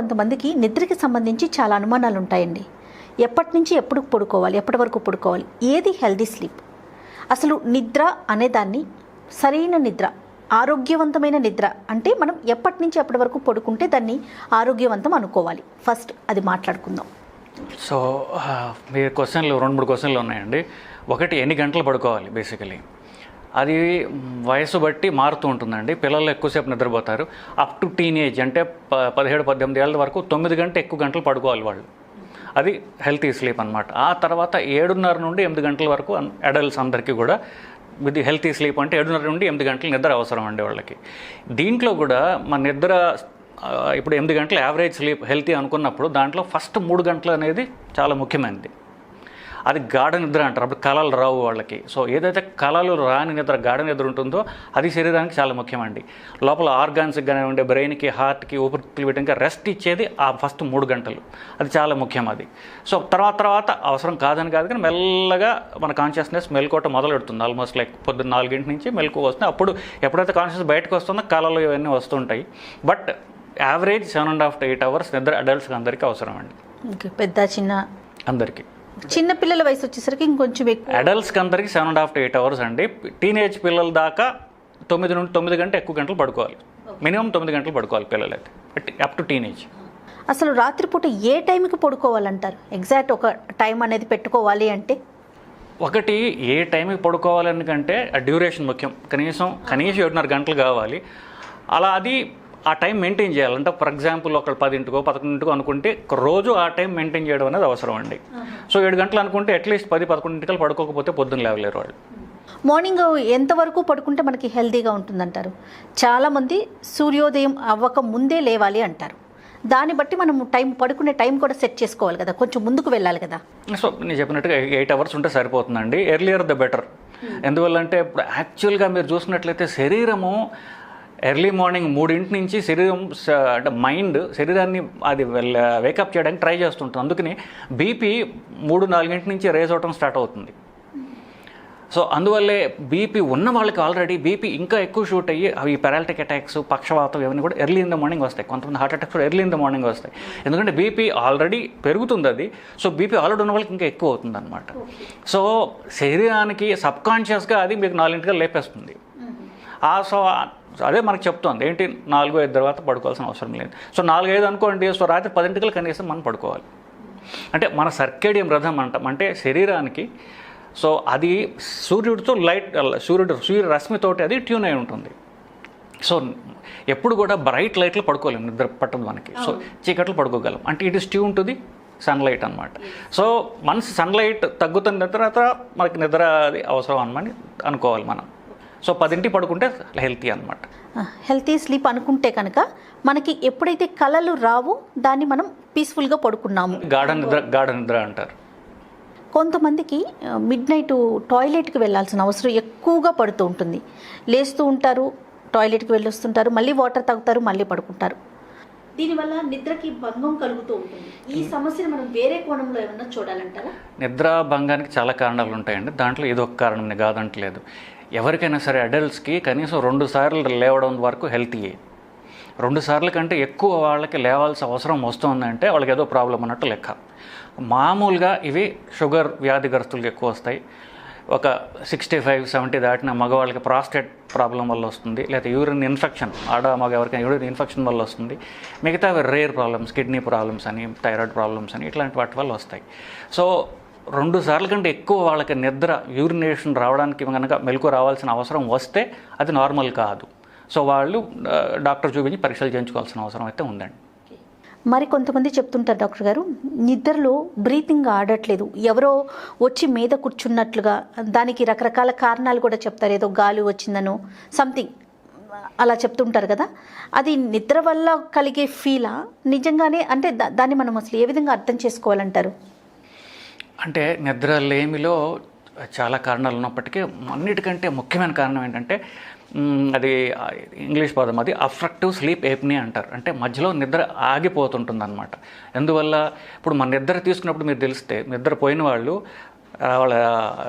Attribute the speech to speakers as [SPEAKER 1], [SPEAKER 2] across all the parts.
[SPEAKER 1] కొంతమందికి నిద్రకి సంబంధించి చాలా అనుమానాలు ఉంటాయండి ఎప్పటి నుంచి ఎప్పుడు పడుకోవాలి ఎప్పటి వరకు పడుకోవాలి ఏది హెల్దీ స్లీప్? అసలు నిద్ర అనేదాన్ని సరైన నిద్ర ఆరోగ్యవంతమైన నిద్ర అంటే మనం ఎప్పటి నుంచి ఎప్పటి వరకు పడుకుంటే దాన్ని ఆరోగ్యవంతం అనుకోవాలి. ఫస్ట్ అది మాట్లాడుకుందాం.
[SPEAKER 2] సో మీ క్వశ్చన్లు రెండు మూడు క్వశ్చన్లు ఉన్నాయండి. ఒకటి ఎన్ని గంటలు పడుకోవాలి బేసికలీ? అది వయసు బట్టి మారుతూ ఉంటుందండి. పిల్లలు ఎక్కువసేపు నిద్రపోతారు. అప్ టు టీనేజ్ అంటే ప పదిహేడు పద్దెనిమిది ఏళ్ళ వరకు తొమ్మిది గంట ఎక్కువ గంటలు పడుకోవాలి వాళ్ళు. అది హెల్తీ స్లీప్ అనమాట ఆ తర్వాత ఏడున్నర నుండి ఎనిమిది గంటల వరకు అడల్ట్స్ అందరికీ కూడా విత్ హెల్తీ స్లీప్ అంటే ఏడున్నర నుండి ఎనిమిది గంటలు నిద్ర అవసరం అండి వాళ్ళకి. దీంట్లో కూడా మన నిద్ర ఇప్పుడు ఎనిమిది గంటలు యావరేజ్ స్లీప్ హెల్తీ అనుకున్నప్పుడు దాంట్లో ఫస్ట్ మూడు గంటలు అనేది చాలా ముఖ్యమైనది. అది గాఢ నిద్ర అంటారు. అప్పుడు కళలు రావు వాళ్ళకి. సో ఏదైతే కళలు రాని నిద్ర గాఢ నిద్ర ఉంటుందో అది శరీరానికి చాలా ముఖ్యమండి. లోపల ఆర్గాన్స్కి కానివ్వండి బ్రెయిన్కి హార్ట్కి ఊపిరితిత్తులు వీటికి రెస్ట్ ఇచ్చేది ఆ ఫస్ట్ మూడు గంటలు. అది చాలా ముఖ్యం అది. సో తర్వాత తర్వాత అవసరం కాదని కాదు కానీ మెల్లగా మన కాన్షియస్నెస్ మెల్కోవటం మొదలు పెడుతుంది ఆల్మోస్ట్ లైక్ పొద్దున్న నాలుగింటి నుంచి మెలకు వస్తుంది. అప్పుడు ఎప్పుడైతే కాన్షియస్ బయటకు వస్తుందో కళలు ఇవన్నీ వస్తుంటాయి. But average seven and half to eight hours నిద్ర అడల్ట్స్కి అందరికీ అవసరం అండి
[SPEAKER 1] పెద్ద చిన్న
[SPEAKER 2] అందరికీ.
[SPEAKER 1] చిన్న పిల్లల వయసు వచ్చేసరికి ఇంకొంచెం ఎక్కువ.
[SPEAKER 2] అడల్ట్స్కి అందరికీ seven and half to eight hours అండి. టీనేజ్ పిల్లల దాకా తొమ్మిది నుండి తొమ్మిది గంటలు ఎక్కువ గంటలు పడుకోవాలి. మినిమం తొమ్మిది గంటలు పడుకోవాలి పిల్లలైతే. అప్ టు టీనేజ్
[SPEAKER 1] అసలు రాత్రిపూట ఏ టైంకి పడుకోవాలంటారు? ఎగ్జాక్ట్ ఒక టైం అనేది పెట్టుకోవాలి అంటే?
[SPEAKER 2] ఒకటి ఏ టైంకి పడుకోవాలని కంటే ఆ డ్యూరేషన్ ముఖ్యం. కనీసం కనీసం ఏడున్నర గంటలు కావాలి. అలా అది ఆ టైం మెయింటైన్ చేయాలంటే ఫర్ ఎగ్జాంపుల్ ఒక పదింటికో పదకొండింటికో అనుకుంటే ఒక రోజు ఆ టైం మెయింటైన్ చేయడం అనేది అవసరం అండి. సో ఏడు గంటలు అనుకుంటే అట్లీస్ట్ పది పదకొండింటికలు పడుకోకపోతే పొద్దున్న లేవలేరు వాళ్ళు.
[SPEAKER 1] మార్నింగ్ ఎంతవరకు పడుకుంటే మనకి హెల్తీగా ఉంటుందంటారు? చాలామంది సూర్యోదయం అవ్వక ముందే లేవాలి అంటారు. దాన్ని బట్టి మనం టైం పడుకునే టైం కూడా సెట్ చేసుకోవాలి కదా. కొంచెం ముందుకు వెళ్ళాలి కదా.
[SPEAKER 2] సో నేను చెప్పినట్టుగా ఎయిట్ అవర్స్ ఉంటే సరిపోతుందండి. Earlier the better. ఎందువల్ల అంటే ఇప్పుడు యాక్చువల్గా మీరు చూసినట్లయితే శరీరము ఎర్లీ మార్నింగ్ మూడింటి నుంచి శరీరం అంటే మైండ్ శరీరాన్ని అది వేకప్ చేయడానికి ట్రై చేస్తుంటుంది. అందుకని బీపీ మూడు నాలుగింటి నుంచి రేజ్ అవటం స్టార్ట్ అవుతుంది. సో అందువల్లే బీపీ ఉన్న వాళ్ళకి ఆల్రెడీ బీపీ ఇంకా ఎక్కువ షూట్ అయ్యి అవి పారాలిటిక్ అటాక్స్ పక్షవాతం ఇవన్నీ కూడా ఎర్లీ ఇన్ ద మార్నింగ్ వస్తాయి. కొంతమంది హార్ట్ అటాక్స్ కూడా ఎర్లీ ఇన్ ద మార్నింగ్ వస్తాయి. ఎందుకంటే బీపీ ఆల్రెడీ పెరుగుతుంది అది. సో బీపీ ఆల్రెడీ ఉన్న వాళ్ళకి ఇంకా ఎక్కువ అవుతుంది అనమాట సో శరీరానికి సబ్కాన్షియస్గా అది మీకు నాలుగింటిగా లేపేస్తుంది. ఆ సో అదే మనకు చెప్తోంది. ఏంటి? నాలుగు ఐదు తర్వాత పడుకోవాల్సిన అవసరం లేదు. సో నాలుగు ఐదు అనుకోండి. సో రాత్రి పదింటికలు కనీసం మనం పడుకోవాలి. అంటే మన సర్కేడియం రథం అంటాం అంటే శరీరానికి సో అది సూర్యుడితో లైట్ సూర్యుడు సూర్య రశ్మితోటి అది ట్యూన్ అయి ఉంటుంది. సో ఎప్పుడు కూడా బ్రైట్ లైట్లో పడుకోలేము నిద్ర పట్టదు మనకి. సో చీకట్లో పడుకోగలం. అంటే it is tune to the sunlight అనమాట సో వన్స్ సన్లైట్ తగ్గుతున్న తర్వాత మనకి నిద్ర అది అవసరం అనమని అనుకోవాలి మనం. సో పదింటి పడుకుంటే హెల్తీ అనమాట
[SPEAKER 1] హెల్తీ స్లీప్ అనుకుంటే కనుక మనకి ఎప్పుడైతే కళలు రావో దాన్ని మనం పీస్ఫుల్గా పడుకున్నాము.
[SPEAKER 2] గాఢ నిద్ర గాఢ నిద్ర అంటారు.
[SPEAKER 1] కొంతమందికి మిడ్ నైట్ టాయిలెట్కి వెళ్ళాల్సిన అవసరం ఎక్కువగా పడుతూ ఉంటుంది. లేస్తూ ఉంటారు టాయిలెట్కి వెళ్ళొస్తుంటారు మళ్ళీ వాటర్ తాగుతారు మళ్ళీ పడుకుంటారు. దీనివల్ల నిద్రకి భంగం కలుగుతూ ఉంటుంది. ఈ సమస్యను మనం వేరే కోణంలో ఏమన్నా చూడాలంటారా?
[SPEAKER 2] నిద్ర భంగానికి చాలా కారణాలు ఉంటాయండి. దాంట్లో ఇది ఒక కారణం కాదంటలేదు. ఎవరికైనా సరే అడల్ట్స్కి కనీసం రెండు సార్లు లేవడం వరకు హెల్తీయే రెండు సార్లు కంటే ఎక్కువ వాళ్ళకి లేవాల్సిన అవసరం వస్తుందంటే వాళ్ళకి ఏదో ప్రాబ్లం అన్నట్టు లెక్క. మామూలుగా ఇవి షుగర్ వ్యాధిగ్రస్తులకు ఎక్కువ వస్తాయి. ఒక సిక్స్టీ ఫైవ్ సెవెంటీ దాటిన మగవాళ్ళకి ప్రాస్టేట్ ప్రాబ్లం వల్ల వస్తుంది. లేదా యూరిన్ ఇన్ఫెక్షన్ ఆడ మగ ఎవరికైనా యూరిన్ ఇన్ఫెక్షన్ వల్ల వస్తుంది. మిగతా రేర్ ప్రాబ్లమ్స్ కిడ్నీ ప్రాబ్లమ్స్ అని థైరాయిడ్ ప్రాబ్లమ్స్ అని ఇట్లాంటి వాటి వల్ల వస్తాయి. సో రెండు సార్ల కంటే ఎక్కువ వాళ్ళకి నిద్ర యూరినేషన్ రావడానికి కనుక మెలకు రావాల్సిన అవసరం వస్తే అది నార్మల్ కాదు. సో వాళ్ళు డాక్టర్ చూపించి పరీక్షలు చేయించుకోవాల్సిన అవసరం అయితే ఉందండి.
[SPEAKER 1] మరి కొంతమంది చెప్తుంటారు డాక్టర్ గారు నిద్రలో బ్రీతింగ్ ఆడట్లేదు. ఎవరో వచ్చి మీద కూర్చున్నట్లుగా దానికి రకరకాల కారణాలు కూడా చెప్తారు. ఏదో గాలి వచ్చిందనో సంథింగ్ అలా చెప్తుంటారు కదా. అది నిద్ర వల్ల కలిగే ఫీలా నిజంగానే అంటే దా- దాన్ని మనం అసలు ఏ విధంగా అర్థం చేసుకోవాలంటారు?
[SPEAKER 2] అంటే నిద్ర లేమిలో చాలా కారణాలు ఉన్నప్పటికీ అన్నిటికంటే ముఖ్యమైన కారణం ఏంటంటే అది ఇంగ్లీష్ పదం అది అఫ్రక్టివ్ స్లీప్ ఏప్ని అంటారు. అంటే మధ్యలో నిద్ర ఆగిపోతుంటుంది అనమాట ఎందువల్ల? ఇప్పుడు మన నిద్ర తీసుకున్నప్పుడు మీరు తెలిస్తే నిద్ర పోయిన వాళ్ళు వాళ్ళ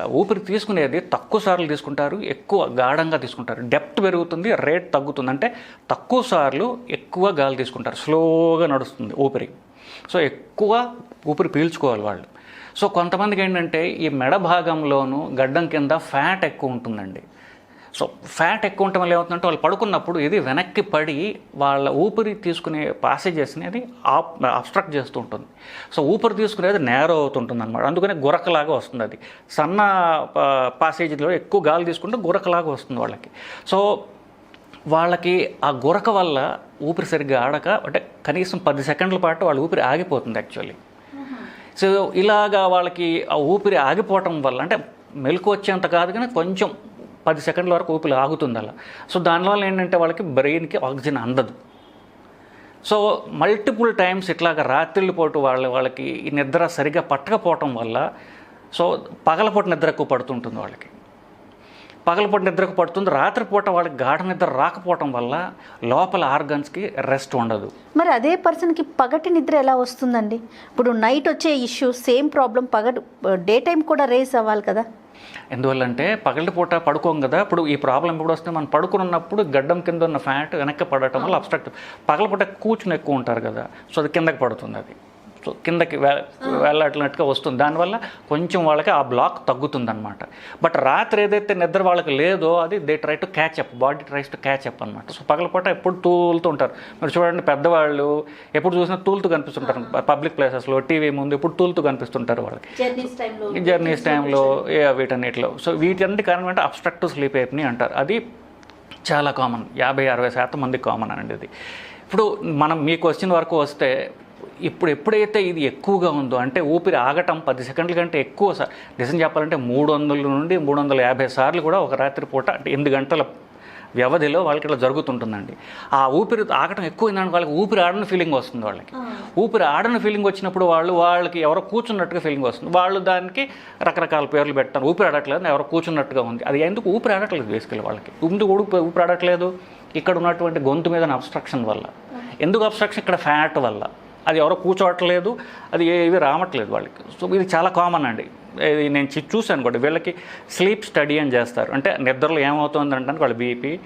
[SPEAKER 2] ఊపిరి తీసుకునేది తక్కువ సార్లు తీసుకుంటారు ఎక్కువ గాఢంగా తీసుకుంటారు. డెప్త్ పెరుగుతుంది రేట్ తగ్గుతుంది. అంటే తక్కువ సార్లు ఎక్కువ గాలి తీసుకుంటారు. స్లోగా నడుస్తుంది ఊపిరి. సో ఎక్కువ ఊపిరి పీల్చుకోవాలి వాళ్ళు. సో కొంతమందికి ఏంటంటే ఈ మెడ భాగంలోనూ గడ్డం కింద ఫ్యాట్ ఎక్కువ ఉంటుందండి. సో ఫ్యాట్ ఎక్కువ ఉండటం వల్ల ఏమవుతుందంటే వాళ్ళు పడుకున్నప్పుడు ఇది వెనక్కి పడి వాళ్ళ ఊపిరి తీసుకునే ప్యాసేజెస్ అనేది ఆప్ అబ్స్ట్రక్ట్ చేస్తూ ఉంటుంది. సో ఊపిరి తీసుకునేది నేరో అవుతుంటుంది అనమాట అందుకనే గురకలాగా వస్తుంది అది. సన్న ప్యాసేజ్లో ఎక్కువ గాలి తీసుకుంటే గురకలాగా వస్తుంది వాళ్ళకి. సో వాళ్ళకి ఆ గురక వల్ల ఊపిరి సరిగ్గా ఆడక అంటే కనీసం పది సెకండ్ల పాటు వాళ్ళ ఊపిరి ఆగిపోతుంది యాక్చువల్లీ సో ఇలాగా వాళ్ళకి ఆ ఊపిరి ఆగిపోవటం వల్ల అంటే మెలకు వచ్చేంత కాదు కానీ కొంచెం పది సెకండ్ల వరకు ఊపిరి ఆగుతుంది అలా. సో దానివల్ల ఏంటంటే వాళ్ళకి బ్రెయిన్కి ఆక్సిజన్ అందదు. సో మల్టిపుల్ టైమ్స్ ఇట్లాగా రాత్రిళ్ళు పోటు వాళ్ళ వాళ్ళకి ఈ నిద్ర సరిగా పట్టకపోవటం వల్ల సో పగలపూట నిద్ర ఎక్కువ పడుతుంటుంది వాళ్ళకి. పగలపూట నిద్రకు పడుతుంది రాత్రిపూట వాళ్ళకి గాఢ నిద్ర రాకపోవటం వల్ల లోపల ఆర్గన్స్కి రెస్ట్ ఉండదు.
[SPEAKER 1] మరి అదే పర్సన్కి పగటి నిద్ర ఎలా వస్తుందండి? ఇప్పుడు నైట్ వచ్చే ఇష్యూ సేమ్ ప్రాబ్లం పగటి డే టైం కూడా రేస్ అవ్వాలి కదా?
[SPEAKER 2] ఎందువల్లంటే పగటిపూట పడుకోం కదా ఇప్పుడు ఈ ప్రాబ్లం ఎప్పుడు వస్తే మనం పడుకుని ఉన్నప్పుడు గడ్డం కింద ఉన్న ఫ్యాట్ వెనక్కి పడటం వల్ల అబ్స్ట్రక్ట్ పగలపూట కూర్చుని ఎక్కువ ఉంటారు కదా సో అది కిందకి పడుతుంది అది. కిందకి వె వెళ్ళట్లట్టుగా వస్తుంది. దానివల్ల కొంచెం వాళ్ళకి ఆ బ్లాక్ తగ్గుతుంది అనమాట బట్ రాత్రి ఏదైతే నిద్ర వాళ్ళకి లేదో అది they try to catch up body tries to catch up అనమాట సో పగలపూట ఎప్పుడు తూలుతూ ఉంటారు. మీరు చూడండి పెద్దవాళ్ళు ఎప్పుడు చూసినా తూలుతూ కనిపిస్తుంటారు. పబ్లిక్ ప్లేసెస్లో టీవీ ముందు ఎప్పుడు తూలుతూ కనిపిస్తుంటారు వాళ్ళకి.
[SPEAKER 1] జర్నీస్ టైంలో
[SPEAKER 2] వీటన్నిటిలో. సో వీటన్నిటి కారణం అంటే అబ్స్ట్రక్టివ్ స్లీప్ ఏప్ని అంటారు. అది చాలా కామన్. యాభై అరవై శాతం మంది కామన్ అండి ఇది ఇప్పుడు మనం మీ క్వశ్చన్ వరకు వస్తే ఇప్పుడు ఎప్పుడైతే ఇది ఎక్కువగా ఉందో అంటే ఊపిరి ఆగటం పది సెకండ్ల కంటే ఎక్కువ సార్ నిజం చెప్పాలంటే మూడు వందల నుండి మూడు వందల యాభై సార్లు కూడా ఒక రాత్రి పూట అంటే ఎనిమిది గంటల వ్యవధిలో వాళ్ళకి ఇట్లా జరుగుతుంటుందండి. ఆ ఊపిరి ఆగటం ఎక్కువైందంటే వాళ్ళకి ఊపిరి ఆడని ఫీలింగ్ వస్తుంది వాళ్ళకి. ఊపిరి ఆడని ఫీలింగ్ వచ్చినప్పుడు వాళ్ళు వాళ్ళకి ఎవరో కూర్చున్నట్టుగా ఫీలింగ్ వస్తుంది. వాళ్ళు దానికి రకరకాల పేర్లు పెట్టారు ఊపిరి ఆడట్లేదు ఎవరో కూర్చున్నట్టుగా ఉంది. అది ఎందుకు ఊపిరి ఆడట్లేదు బేసికలీ వాళ్ళకి? ఎందుకు ఊపిరి ఊపిరి ఆడట్లేదు? ఇక్కడ ఉన్నటువంటి గొంతు మీద అబ్స్ట్రక్షన్ వల్ల. ఎందుకు అబ్స్ట్రక్షన్ ఇక్కడ ఫ్యాట్ వల్ల. అది ఎవరో కూర్చోవట్లేదు అది ఏవి రావట్లేదు వాళ్ళకి. సో ఇది చాలా కామన్ అండి. ఇది నేను చూశాను కూడా. వీళ్ళకి స్లీప్ స్టడీ అని చేస్తారు. అంటే నిద్రలో ఏమవుతుంది అంటే వాళ్ళ బీపీ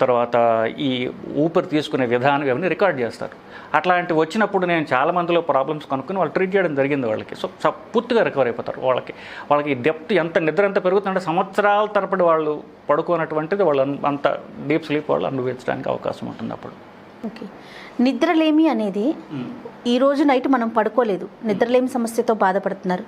[SPEAKER 2] తర్వాత ఈ ఊపిరి తీసుకునే విధానం ఇవన్నీ రికార్డ్ చేస్తారు. అట్లాంటి వచ్చినప్పుడు నేను చాలా మందిలో ప్రాబ్లమ్స్ కనుక్కొని వాళ్ళు ట్రీట్ చేయడం జరిగింది వాళ్ళకి. సో స- పూర్తిగా రికవర్ అయిపోతారు వాళ్ళకి. వాళ్ళకి డెప్త్ ఎంత నిద్ర ఎంత పెరుగుతుందంటే సంవత్సరాల తరపడి వాళ్ళు పడుకోనటువంటిది వాళ్ళు అంత డీప్ స్లీప్ వాళ్ళు అనుభవించడానికి అవకాశం ఉంటుంది అప్పుడు.
[SPEAKER 1] ఓకే. నిద్రలేమి అనేది ఈ రోజు నైట్ మనం పడుకోలేదు. నిద్రలేమి సమస్యతో బాధపడుతున్నారు.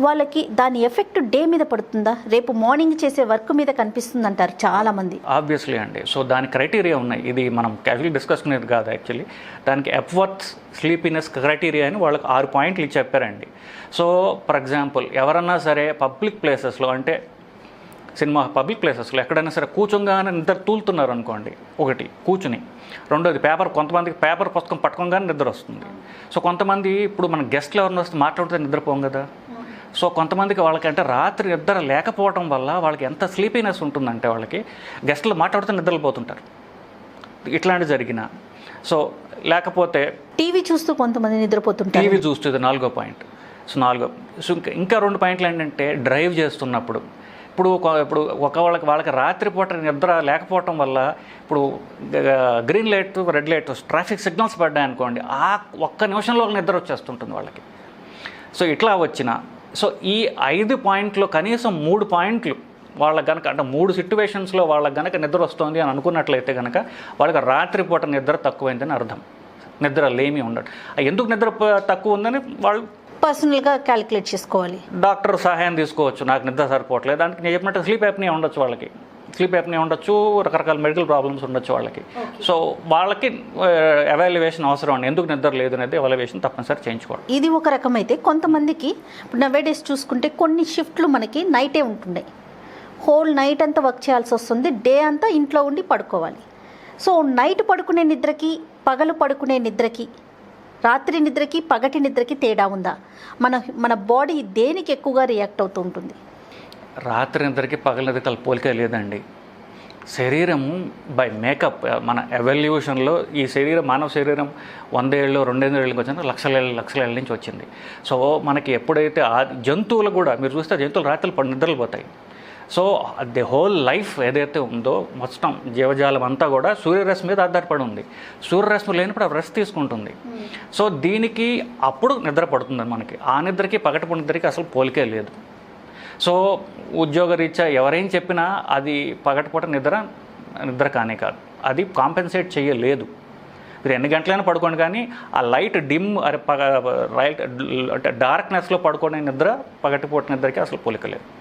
[SPEAKER 1] వాళ్ళకి దాని ఎఫెక్ట్ డే మీద పడుతుందా? రేపు మార్నింగ్ చేసే వర్క్ మీద కనిపిస్తుంది అంటారు చాలా మంది
[SPEAKER 2] ఆబ్వియస్లీ అండి. సో దాని క్రైటీరియా ఉన్నాయి. ఇది మనం క్యాజువల్ డిస్కస్ అనేది కాదు యాక్చువల్లీ దానికి ఎఫ్వర్త్ స్లీపీనెస్ క్రైటీరియా అని వాళ్ళకి ఆరు పాయింట్లు చెప్పారండి. సో ఫర్ ఎగ్జాంపుల్ ఎవరన్నా సరే పబ్లిక్ ప్లేసెస్లో అంటే సినిమా పబ్లిక్ ప్లేసెస్లో ఎక్కడైనా సరే కూర్చోగానే నిద్ర తూలుతున్నారు అనుకోండి. ఒకటి కూర్చుని. రెండోది పేపర్ కొంతమందికి పేపర్ పుస్తకం పట్టుకోగానే నిద్ర వస్తుంది. సో కొంతమంది ఇప్పుడు మన గెస్ట్లు ఎవరిని వస్తే మాట్లాడితే నిద్రపోం కదా. సో కొంతమందికి వాళ్ళకి అంటే రాత్రి నిద్ర లేకపోవడం వల్ల వాళ్ళకి ఎంత స్లీపీనెస్ ఉంటుందంటే వాళ్ళకి గెస్ట్లు మాట్లాడితే నిద్రపోతుంటారు. ఇట్లాంటివి జరిగిన. సో లేకపోతే
[SPEAKER 1] టీవీ చూస్తూ కొంతమంది నిద్రపోతుంటారు.
[SPEAKER 2] టీవీ చూస్తుంది నాలుగో పాయింట్. సో నాలుగో సో ఇంకా ఇంకా రెండు పాయింట్లు ఏంటంటే డ్రైవ్ చేస్తున్నప్పుడు. ఇప్పుడు ఒక- ఇప్పుడు ఒక వాళ్ళకి వాళ్ళకి రాత్రిపూట నిద్ర లేకపోవటం వల్ల ఇప్పుడు green light red light traffic signals పడ్డాయి అనుకోండి ఆ ఒక్క నిమిషంలో నిద్ర వచ్చేస్తుంటుంది వాళ్ళకి. సో ఇట్లా వచ్చిన సో ఈ ఐదు పాయింట్లు కనీసం మూడు పాయింట్లు వాళ్ళకి గనక అంటే మూడు సిట్యువేషన్స్లో వాళ్ళకి కనుక నిద్ర వస్తుంది అని అనుకున్నట్లయితే గనక వాళ్ళకి రాత్రిపూట నిద్ర తక్కువైందని అర్థం. నిద్ర లేమి ఉండదు ఎందుకు నిద్ర తక్కువ ఉందని వాళ్ళు
[SPEAKER 1] పర్సనల్గా క్యాలిక్యులేట్ చేసుకోవాలి.
[SPEAKER 2] డాక్టర్ సహాయం తీసుకోవచ్చు. నాకు నిద్ర సరిపోవట్లేదు. దానికి నేను చెప్పినట్టు స్లీప్ యాప్ని ఉండొచ్చు వాళ్ళకి. స్లీప్ యాప్ని ఉండొచ్చు రకరకాల మెడికల్ ప్రాబ్లమ్స్ ఉండొచ్చు వాళ్ళకి. సో వాళ్ళకి ఎవాల్యుయేషన్ అవసరం అండి. ఎందుకు నిద్ర లేదు అనేది ఎవాల్యుయేషన్ తప్పనిసరి చేయించుకోవాలి.
[SPEAKER 1] ఇది ఒక రకమైతే కొంతమందికి ఇప్పుడు నవే డేస్ చూసుకుంటే కొన్ని షిఫ్ట్లు మనకి నైటే ఉంటున్నాయి హోల్ నైట్ అంతా వర్క్ చేయాల్సి వస్తుంది. డే అంతా ఇంట్లో ఉండి పడుకోవాలి. సో నైట్ పడుకునే నిద్రకి పగలు పడుకునే నిద్రకి రాత్రి నిద్రకి పగటి నిద్రకి తేడా ఉందా? మన మన బాడీ దేనికి ఎక్కువగా రియాక్ట్ అవుతూ ఉంటుంది?
[SPEAKER 2] రాత్రి నిద్రకి పగల నిద్రకి పోలిక లేదండి. శరీరం బై మేకప్ మన ఎవల్యూషన్లో ఈ శరీరం మానవ శరీరం వందేళ్ళు ఏళ్ళకి వచ్చిన లక్షల ఏళ్ళ లక్షల ఏళ్ళ నుంచి వచ్చింది. సో మనకి ఎప్పుడైతే ఆ జంతువులు కూడా మీరు చూస్తే జంతువులు రాత్రులు నిద్రలు పోతాయి. సో ది హోల్ లైఫ్ ఏదైతే ఉందో మొత్తం జీవజాలం అంతా కూడా సూర్యరశ్మి మీద ఆధారపడి ఉంది. సూర్యరశ్మి లేనప్పుడు ఆ రెస్ట్ తీసుకుంటుంది. సో దీనికి అప్పుడు నిద్ర పడుతుంది మనకి. ఆ నిద్రకి పగటిపూట నిద్రకి అసలు పోలికే లేదు. సో ఉద్యోగరీత్యా ఎవరేం చెప్పినా అది పగటిపూట నిద్ర నిద్ర కానే కాదు. అది కాంపెన్సేట్ చేయలేదు. మీరు ఎన్ని గంటలైనా పడుకోండి కానీ ఆ లైట్ డిమ్ అరే పగ రైట్ అంటే డార్క్నెస్లో పడుకునే నిద్ర పగటిపూట నిద్రకి అసలు పోలిక లేదు.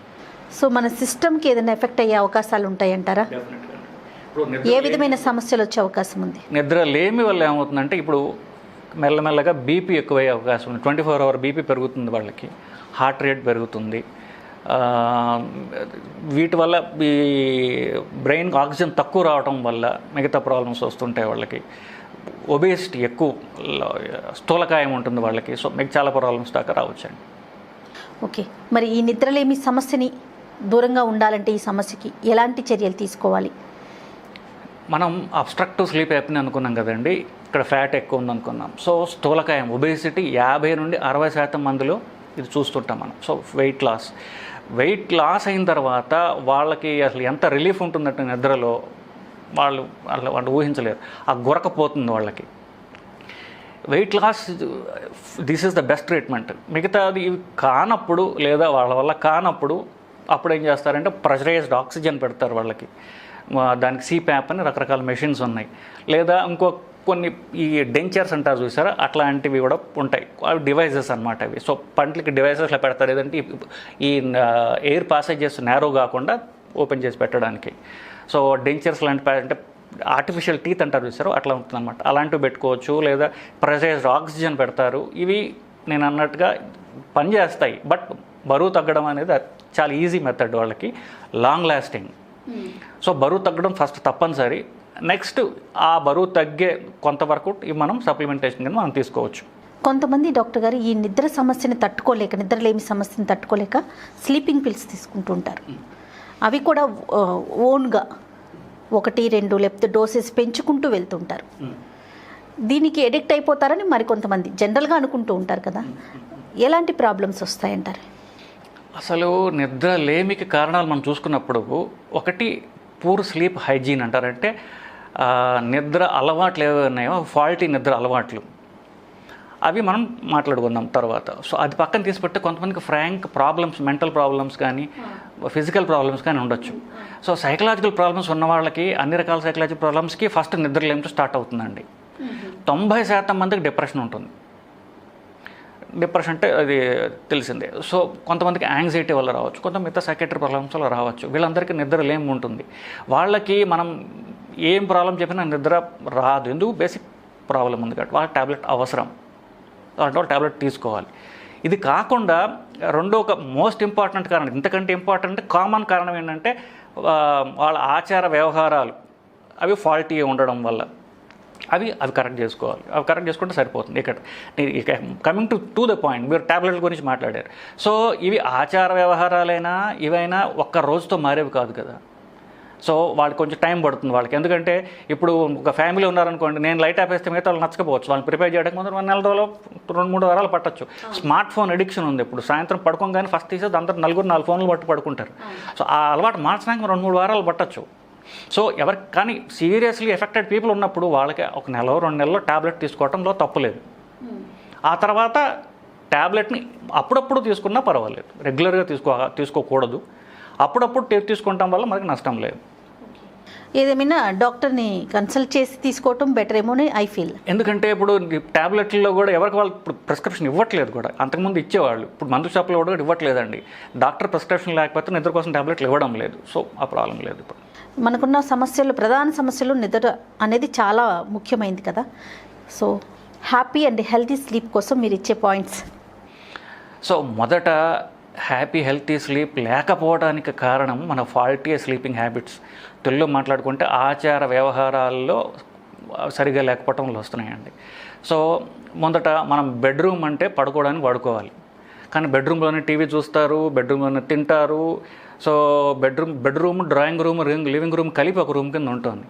[SPEAKER 1] సో మన సిస్టమ్కి ఏదైనా ఎఫెక్ట్ అయ్యే అవకాశాలు ఉంటాయంటారా? ఏ విధమైన సమస్యలు వచ్చే అవకాశం ఉంది?
[SPEAKER 2] నిద్ర లేమి వల్ల ఏమవుతుందంటే ఇప్పుడు మెల్లమెల్లగా బీపీ ఎక్కువయ్యే అవకాశం ఉంది. ట్వంటీ ఫోర్ అవర్ బీపీ పెరుగుతుంది వాళ్ళకి. హార్ట్ రేట్ పెరుగుతుంది. వీటి వల్ల ఈ బ్రెయిన్కి ఆక్సిజన్ తక్కువ రావటం వల్ల మిగతా ప్రాబ్లమ్స్ వస్తుంటాయి వాళ్ళకి. ఒబేసిటీ ఎక్కువ స్థూలకాయం ఉంటుంది వాళ్ళకి. సో మీకు చాలా ప్రాబ్లమ్స్ దాకా రావచ్చండి.
[SPEAKER 1] ఓకే. మరి ఈ నిద్రలేమి సమస్యని దూరంగా ఉండాలంటే ఈ సమస్యకి ఎలాంటి చర్యలు తీసుకోవాలి?
[SPEAKER 2] మనం అబ్స్ట్రక్టివ్ స్లీప్ యాప్ని అనుకున్నాం కదండి. ఇక్కడ ఫ్యాట్ ఎక్కువ ఉంది అనుకున్నాం సో స్థూలకాయం ఒబేసిటీ యాభై నుండి అరవై శాతం మందిలో ఇది చూస్తుంటాం మనం. So weight loss weight loss అయిన తర్వాత వాళ్ళకి అసలు ఎంత రిలీఫ్ ఉంటుందంటే నిద్రలో వాళ్ళు వాళ్ళు వాళ్ళు ఊహించలేరు. ఆ గురకపోతుంది వాళ్ళకి. Weight loss this is the best treatment మిగతాది కానప్పుడు లేదా వాళ్ళ వల్ల కానప్పుడు అప్పుడు ఏం చేస్తారంటే ప్రెషరైజ్డ్ ఆక్సిజన్ పెడతారు వాళ్ళకి. దానికి దానికి సిప్యాప్ అని రకరకాల మెషిన్స్ ఉన్నాయి. లేదా ఇంకో కొన్ని ఈ డెంచర్స్ అంటారు చూసారా? అట్లాంటివి కూడా ఉంటాయి. అవి డివైజెస్ అనమాట అవి. సో పంటలకి డివైజెస్లో పెడతారు. ఏదంటే ఈ- ఎయిర్ పాసేజెస్ నేరో కాకుండా ఓపెన్ చేసి పెట్టడానికి. సో డెంచర్స్ లాంటి అంటే ఆర్టిఫిషియల్ టీత్ అంటారు చూసారు? అట్లా ఉంటుంది అనమాట అలాంటివి పెట్టుకోవచ్చు. లేదా ప్రెషరైజ్డ్ ఆక్సిజన్ పెడతారు. ఇవి నేను అన్నట్టుగా పనిచేస్తాయి. బట్ బరువు తగ్గడం అనేది చాలా ఈజీ మెథడ్ వాళ్ళకి. లాంగ్ లాస్టింగ్ సో బరువు తగ్గడం ఫస్ట్ తప్పనిసరి. నెక్స్ట్ ఆ బరువు తగ్గే కొంతవరకు ఇవి మనం సప్లిమెంటేషన్ కింద మనం తీసుకోవచ్చు.
[SPEAKER 1] కొంతమంది డాక్టర్ గారు ఈ నిద్ర సమస్యని తట్టుకోలేక నిద్రలేమి సమస్యని తట్టుకోలేక స్లీపింగ్ పిల్స్ తీసుకుంటూ ఉంటారు. అవి కూడా ఓన్గా ఒకటి రెండు లేకపోతే డోసెస్ పెంచుకుంటూ వెళ్తుంటారు దీనికి ఎడిక్ట్ అయిపోతారని మరికొంతమంది జనరల్గా అనుకుంటూ ఉంటారు కదా. ఎలాంటి ప్రాబ్లమ్స్ వస్తాయంటారు?
[SPEAKER 2] అసలు నిద్ర లేమికి కారణాలు మనం చూసుకున్నప్పుడు ఒకటి పూర్ స్లీప్ హైజీన్ అంటారంటే నిద్ర అలవాట్లు ఏవో ఉన్నాయో ఫాల్టీ నిద్ర అలవాట్లు. అవి మనం మాట్లాడుకుందాం తర్వాత. సో అది పక్కన తీసిపెడితే కొంతమందికి ఫ్రాంక్ ప్రాబ్లమ్స్ మెంటల్ ప్రాబ్లమ్స్ కానీ ఫిజికల్ ప్రాబ్లమ్స్ కానీ ఉండొచ్చు. సో సైకలాజికల్ ప్రాబ్లమ్స్ ఉన్న వాళ్ళకి అన్ని రకాల సైకలాజికల్ ప్రాబ్లమ్స్కి ఫస్ట్ నిద్ర లేమితో స్టార్ట్ అవుతుందండి. తొంభై శాతం మందికి డిప్రెషన్ ఉంటుంది. డిప్రెషన్ అంటే అది తెలిసిందే. సో కొంతమందికి యాంగ్జైటీ వల్ల రావచ్చు కొంత మిగతా సైకెట్రీ ప్రాబ్లమ్స్ వల్ల రావచ్చు. వీళ్ళందరికీ నిద్ర లేము ఉంటుంది. వాళ్ళకి మనం ఏం ప్రాబ్లం చెప్పినా నిద్ర రాదు. ఎందుకు? బేసిక్ ప్రాబ్లం ఉంది కాబట్టి. వాళ్ళ ట్యాబ్లెట్ అవసరం. అంటే వాళ్ళు ట్యాబ్లెట్ తీసుకోవాలి. ఇది కాకుండా రెండో ఒక మోస్ట్ ఇంపార్టెంట్ కారణం ఇంతకంటే ఇంపార్టెంట్ కామన్ కారణం ఏంటంటే వాళ్ళ ఆచార వ్యవహారాలు అవి ఫాల్టీ ఉండడం వల్ల. అవి అవి కరెక్ట్ చేసుకోవాలి. అవి కరెక్ట్ చేసుకుంటే సరిపోతుంది. ఇక్కడ coming to to the point మీరు టాబ్లెట్ల గురించి మాట్లాడారు. సో ఇవి ఆచార వ్యవహారాలైనా ఇవైనా ఒక్క రోజుతో మారేవి కాదు కదా. సో వాళ్ళకి కొంచెం టైం పడుతుంది వాళ్ళకి. ఎందుకంటే ఇప్పుడు ఒక ఫ్యామిలీ ఉన్నారనుకోండి నేను లైట్ ఆపేస్తే మిగతా వాళ్ళు నచ్చకపోవచ్చు. వాళ్ళని ప్రిపేర్ చేయడానికి ముందు నెల రోజులు రెండు మూడు వారాలు పట్టచ్చు. స్మార్ట్ ఫోన్ అడిక్షన్ ఉంది ఇప్పుడు. సాయంత్రం పడుకోగానే ఫస్ట్ తీసేది అందరూ నలుగురు నాలుగు ఫోన్లు పట్టు పడుకుంటారు సో ఆ అలవాటు మార్చడానికి రెండు మూడు వారాలు పట్టచ్చు. సో ఎవరికి కానీ సీరియస్లీ ఎఫెక్టెడ్ పీపుల్ ఉన్నప్పుడు వాళ్ళకి ఒక నెల రెండు నెలలో టాబ్లెట్ తీసుకోవడంలో తప్పులేదు ఆ తర్వాత ట్యాబ్లెట్ని అప్పుడప్పుడు తీసుకున్నా పర్వాలేదు. రెగ్యులర్గా తీసుకో తీసుకోకూడదు. అప్పుడప్పుడు టే- తీసుకుంటాం వల్ల మనకి నష్టం లేదు.
[SPEAKER 1] ఏదేమైనా డాక్టర్ని కన్సల్ట్ చేసి తీసుకోవటం బెటర్ ఏమో అని ఐ ఫీల్.
[SPEAKER 2] ఎందుకంటే ఇప్పుడు ఈ టాబ్లెట్లలో కూడా ఎవరికి వాళ్ళు ఇప్పుడు ప్రిస్క్రిప్షన్ ఇవ్వట్లేదు కూడా. అంతకుముందు ఇచ్చేవాళ్ళు. ఇప్పుడు మందు షాప్లో కూడా ఇవ్వట్లేదండి. డాక్టర్ ప్రిస్క్రిప్షన్ లేకపోతే నిద్ర కోసం టాబ్లెట్లు ఇవ్వడం లేదు. సో ఆ ప్రాబ్లం లేదు ఇప్పుడు.
[SPEAKER 1] మనకున్న సమస్యలు ప్రధాన సమస్యలు నిద్ర అనేది చాలా ముఖ్యమైనది కదా. So happy and healthy sleep కోసం మీరు ఇచ్చే పాయింట్స్.
[SPEAKER 2] సో మొదట హ్యాపీ హెల్తీ స్లీప్ లేకపోవడానికి కారణం మన ఫాల్టీ స్లీపింగ్ హ్యాబిట్స్. తెలుగులో మాట్లాడుకుంటే ఆచార వ్యవహారాల్లో సరిగా లేకపోవటం వల్ల వస్తున్నాయండి. సో మొదట మనం బెడ్రూమ్ అంటే పడుకోవడానికి వాడుకోవాలి. కానీ బెడ్రూమ్లోనే టీవీ చూస్తారు బెడ్రూమ్లోనే తింటారు so bedroom bedroom drawing room ring living room కలిపి ఒక రూమ్ కింద ఉంటుంది.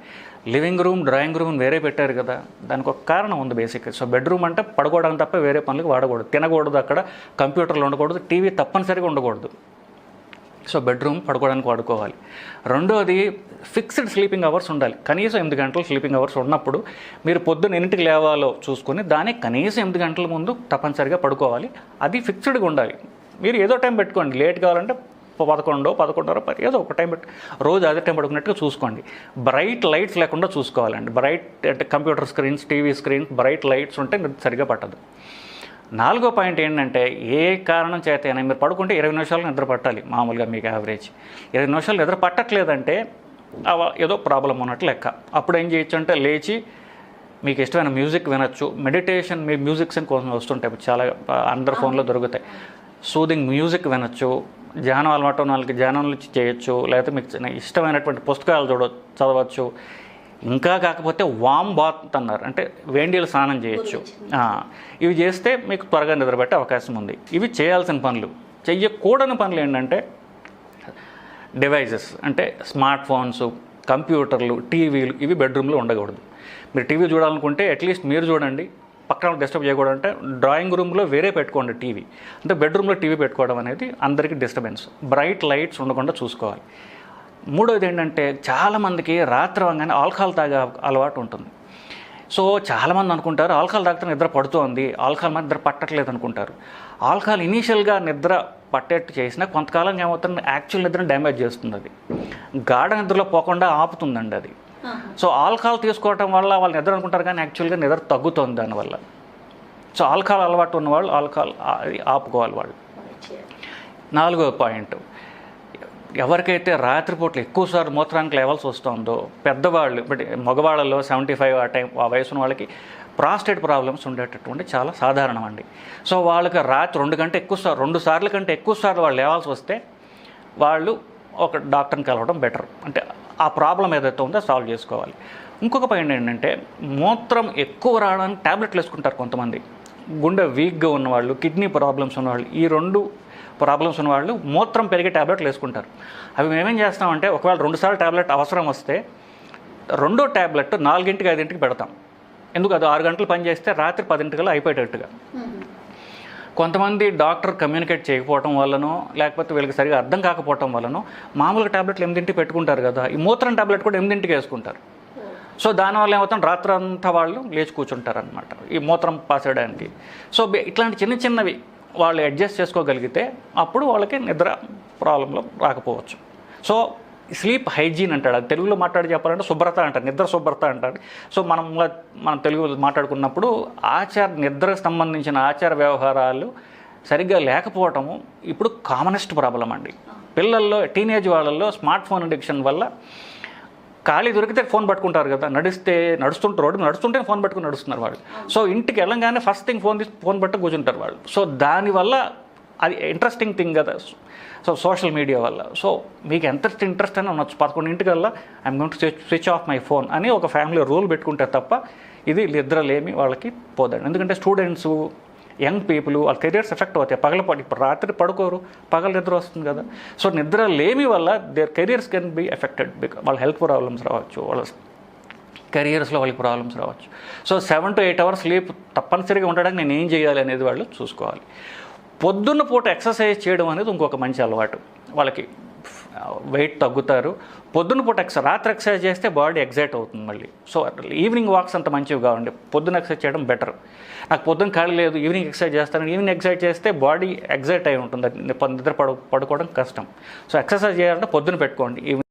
[SPEAKER 2] లివింగ్ రూమ్ డ్రాయింగ్ రూమ్ వేరే పెట్టారు కదా దానికి ఒక కారణం ఉంది బేసిక్ సో బెడ్రూమ్ అంటే పడుకోవడానికి తప్ప వేరే పనులకు వాడకూడదు. తినకూడదు అక్కడ కంప్యూటర్లు ఉండకూడదు టీవీ తప్పనిసరిగా ఉండకూడదు. సో బెడ్రూమ్ పడుకోవడానికి వాడుకోవాలి. రెండోది ఫిక్స్డ్ స్లీపింగ్ అవర్స్ ఉండాలి. కనీసం ఎనిమిది గంటలు స్లీపింగ్ అవర్స్ ఉన్నప్పుడు మీరు పొద్దున్న ఎన్నింటికి లేవాలో చూసుకొని దానికి కనీసం ఎనిమిది గంటల ముందు తప్పనిసరిగా పడుకోవాలి. అది ఫిక్స్డ్గా ఉండాలి. మీరు ఏదో టైం పెట్టుకోండి. లేట్ కావాలంటే పదకొండో పదకొండో పది ఏదో ఒక టైం పెట్టు రోజు అదే టైం పడుకున్నట్టుగా చూసుకోండి. బ్రైట్ లైట్స్ లేకుండా చూసుకోవాలండి. బ్రైట్ అంటే computer screens TV screens bright lights ఉంటే సరిగా పట్టదు. నాలుగో పాయింట్ ఏంటంటే ఏ కారణం చేత అయినా మీరు పడుకుంటే ఇరవై నిమిషాలు నిద్ర పట్టాలి మామూలుగా మీకు యావరేజ్ ఇరవై నిమిషాలు నిద్ర పట్టట్లేదంటే ఏదో ప్రాబ్లం ఉన్నట్టు లెక్క. అప్పుడు ఏం చేయొచ్చు అంటే లేచి మీకు ఇష్టమైన మ్యూజిక్ వినొచ్చు. మెడిటేషన్ మీ మ్యూజిక్స్ అని కోసం వస్తుంటాయి. చాలా అందరి ఫోన్లో దొరుకుతాయి. సూదింగ్ మ్యూజిక్ వినొచ్చు. ధ్యానం అలవాటు ఉన్న వాళ్ళకి ధ్యానాలు చేయొచ్చు లేకపోతే మీకు ఇష్టమైనటువంటి పుస్తకాలు చూడ చదవచ్చు. ఇంకా కాకపోతే వామ్ బాత్ అన్నారు అంటే వేడినీళ్ళు స్నానం చేయొచ్చు. ఇవి చేస్తే మీకు త్వరగా నిద్రపెట్టే అవకాశం ఉంది. ఇవి చేయాల్సిన పనులు. చెయ్యకూడని పనులు ఏంటంటే డివైజెస్ అంటే స్మార్ట్ ఫోన్స్ కంప్యూటర్లు టీవీలు ఇవి బెడ్రూమ్లో ఉండకూడదు. మీరు టీవీ చూడాలనుకుంటే అట్లీస్ట్ మీరు చూడండి. పక్కన డిస్టర్బ్ చేయకూడదు అంటే డ్రాయింగ్ రూమ్లో వేరే పెట్టుకోండి టీవీ. అంటే బెడ్రూమ్లో టీవీ పెట్టుకోవడం అనేది అందరికీ డిస్టర్బెన్స్. బ్రైట్ లైట్స్ ఉండకుండా చూసుకోవాలి. మూడోది ఏంటంటే చాలామందికి రాత్రి అవగానే ఆల్కహాల్ తాగే అలవాటు ఉంటుంది. సో చాలామంది అనుకుంటారు ఆల్కహాల్ తాగితే నిద్ర పడుతోంది ఆల్కహాల్ మీద నిద్ర పట్టట్లేదు అనుకుంటారు. ఆల్కహాల్ ఇనీషియల్గా నిద్ర పట్టేట్టు చేసినా కొంతకాలం ఏమవుతుంది యాక్చువల్ నిద్రను డ్యామేజ్ చేస్తుంది అది. గాఢ నిద్రలో పోకుండా ఆపుతుందండి అది. సో ఆల్కహాల్ తీసుకోవటం వల్ల వాళ్ళు నిద్ర అనుకుంటారు కానీ యాక్చువల్గా నిద్ర తగ్గుతుంది దానివల్ల. సో ఆల్కహాల్ అలవాటు ఉన్నవాళ్ళు ఆల్కహాల్ ఆపుకోవాలి వాళ్ళు. నాలుగో పాయింట్. ఎవరికైతే రాత్రిపూట్ల ఎక్కువసార్లు మూత్రానికి లేవాల్సి వస్తుందో పెద్దవాళ్ళు బట్ మగవాళ్ళలో సెవెంటీ ఫైవ్ ఆ టైం ఆ వయసు ఉన్న వాళ్ళకి ప్రాస్టేట్ ప్రాబ్లమ్స్ ఉండేటటువంటి చాలా సాధారణం అండి. సో వాళ్ళకి రాత్రి రెండు గంట ఎక్కువ సార్లు రెండు సార్లు కంటే ఎక్కువ సార్లు వాళ్ళు లేవాల్సి వస్తే వాళ్ళు ఒక డాక్టర్ని కలవడం బెటర్. అంటే ఆ ప్రాబ్లం ఏదైతే ఉందో సాల్వ్ చేసుకోవాలి. ఇంకొక పాయింట్ ఏంటంటే మూత్రం ఎక్కువ రావడానికి ట్యాబ్లెట్లు వేసుకుంటారు కొంతమంది. గుండె వీక్గా ఉన్నవాళ్ళు కిడ్నీ ప్రాబ్లమ్స్ ఉన్నవాళ్ళు ఈ రెండు ప్రాబ్లమ్స్ ఉన్నవాళ్ళు మూత్రం పెరిగే ట్యాబ్లెట్లు వేసుకుంటారు. అవి మేమేం చేస్తామంటే ఒకవేళ రెండుసార్లు ట్యాబ్లెట్ అవసరం వస్తే రెండో ట్యాబ్లెట్ నాలుగింటికి ఐదింటికి పెడతాం. ఎందుకు? అది ఆరు గంటలు పని చేస్తే రాత్రి పదింటికల్లా అయిపోయేటట్టుగా. కొంతమంది డాక్టర్ కమ్యూనికేట్ చేయకపోవటం వల్లనో లేకపోతే వీళ్ళకి సరిగా అర్థం కాకపోవటం వల్లనో మామూలుగా టాబ్లెట్లు ఎనిమిదింటికి పెట్టుకుంటారు కదా ఈ మూత్రం టాబ్లెట్ కూడా ఎనిమిదింటికి వేసుకుంటారు. సో దానివల్ల ఏమవుతుంది? రాత్రి అంతా వాళ్ళు లేచి కూర్చుంటారు అనమాట ఈ మూత్రం పాస్ సో ఇట్లాంటి చిన్న చిన్నవి వాళ్ళు అడ్జస్ట్ చేసుకోగలిగితే అప్పుడు వాళ్ళకి నిద్ర ప్రాబ్లంలో రాకపోవచ్చు. సో స్లీప్ హైజీన్ అంటాడు. అది తెలుగులో మాట్లాడి చెప్పాలంటే శుభ్రత అంటారు నిద్ర శుభ్రత అంటాడు సో మనం మనం తెలుగు మాట్లాడుకున్నప్పుడు ఆచార నిద్రకు సంబంధించిన ఆచార వ్యవహారాలు సరిగ్గా లేకపోవటము ఇప్పుడు కామనెస్ట్ ప్రాబ్లం అండి. పిల్లల్లో టీనేజ్ వాళ్ళల్లో స్మార్ట్ ఫోన్ అడిక్షన్ వల్ల ఖాళీ దొరికితే ఫోన్ పట్టుకుంటారు కదా. నడిస్తే నడుస్తుంటారు రోడ్డు నడుస్తుంటే ఫోన్ పట్టుకుని నడుస్తున్నారు వాళ్ళు. సో ఇంటికి వెళ్ళంగానే ఫస్ట్ థింగ్ ఫోన్ తీసి ఫోన్ పట్టు కూర్చుంటారు వాళ్ళు. సో దానివల్ల అది ఇంట్రెస్టింగ్ థింగ్ కదా. సో సోషల్ మీడియా వల్ల. సో మీకు ఎంత ఇంట్రెస్ట్ అని ఉండొచ్చు. పదకొండింటికల్లా I'm going to switch off my phone అని ఒక ఫ్యామిలీ రూల్ పెట్టుకుంటే తప్ప ఇది నిద్రలేమి వాళ్ళకి పోదండి. ఎందుకంటే స్టూడెంట్స్ యంగ్ పీపుల్ వాళ్ళ కెరియర్స్ ఎఫెక్ట్ అవుతాయి. పగల పడి ఇప్పుడు రాత్రి పడుకోరు పగల నిద్ర వస్తుంది కదా. సో నిద్ర లేమి వల్ల their careers can be affected బికా వాళ్ళ హెల్త్ ప్రాబ్లమ్స్ రావచ్చు వాళ్ళ కెరియర్స్లో వాళ్ళకి ప్రాబ్లమ్స్ రావచ్చు. So seven to eight hours sleep తప్పనిసరిగా ఉండడానికి నేను ఏం చేయాలి అనేది వాళ్ళు చూసుకోవాలి. పొద్దున్న పూట ఎక్సర్సైజ్ చేయడం అనేది ఇంకొక మంచి అలవాటు. వాళ్ళకి వెయిట్ తగ్గుతారు. పొద్దున్న పూట ఎక్స రాత్రి ఎక్సర్సైజ్ చేస్తే బాడీ ఎగ్జైట్ అవుతుంది మళ్ళీ. సో ఈవినింగ్ వాక్స్ అంత మంచివి కావండి. పొద్దున్న ఎక్సర్సైజ్ చేయడం బెటర్. నాకు పొద్దున్న ఖాళీ లేదు ఈవినింగ్ ఎక్సర్సైజ్ చేస్తాను ఈవినింగ్ ఎక్సర్సైజ్ చేస్తే బాడీ ఎగ్జైట్ అయి ఉంటుంది. నిద్ర పడు పడుకోవడం కష్టం. సో ఎక్సర్సైజ్ చేయాలంటే పొద్దున పెట్టుకోండి. ఈవినింగ్